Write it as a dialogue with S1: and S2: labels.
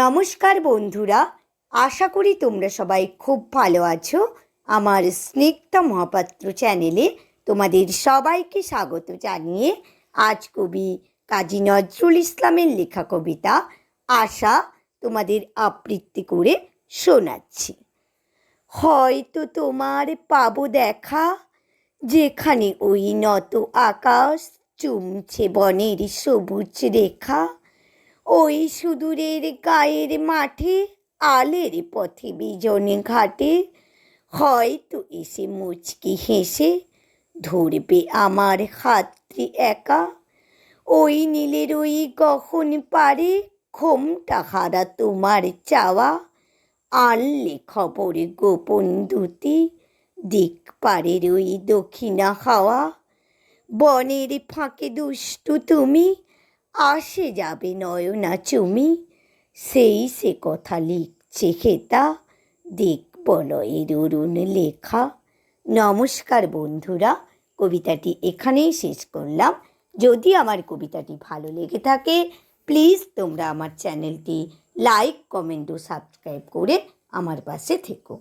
S1: নমস্কার বন্ধুরা, আশা করি তোমরা সবাই খুব ভালো আছো। আমার স্নিগ্ধা মহাপাত্র চ্যানেলে তোমাদের সবাইকে স্বাগত জানিয়ে আজ কবি কাজী নজরুল ইসলামের লেখা কবিতা আশা তোমাদের আবৃত্তি করে শোনাচ্ছি। হয়তো তোমার পাবো দেখা, যেখানে ওই নত আকাশ চুমছে বনের সবুজ রেখা ওই সুদূরের গায়ের মাঠে, আলের পথে বিজনে ঘাটে। হয়তো এসে মুচকি হেসে, ধরবে আমার হাতটি একা। ওই নীলের ওই গহন পারে ঘোমটা হারা তোমার চাওয়া। আনলে খবরে গোপন দুটি, দিক পারের ওই দক্ষিণা হাওয়া। বনের ফাঁকে দুষ্টু তুমি আসে যাবে নয়না চুমি। সেই সে কথা লিখছে খেতা। দিক বলয়ের অরুণ লেখা। নমস্কার বন্ধুরা, কবিতাটি এখানেই শেষ করলাম। যদি আমার কবিতাটি ভালো লেগে থাকে, প্লিজ তোমরা আমার চ্যানেলটি লাইক, কমেন্ট ও সাবস্ক্রাইব করে আমার পাশে থেকো।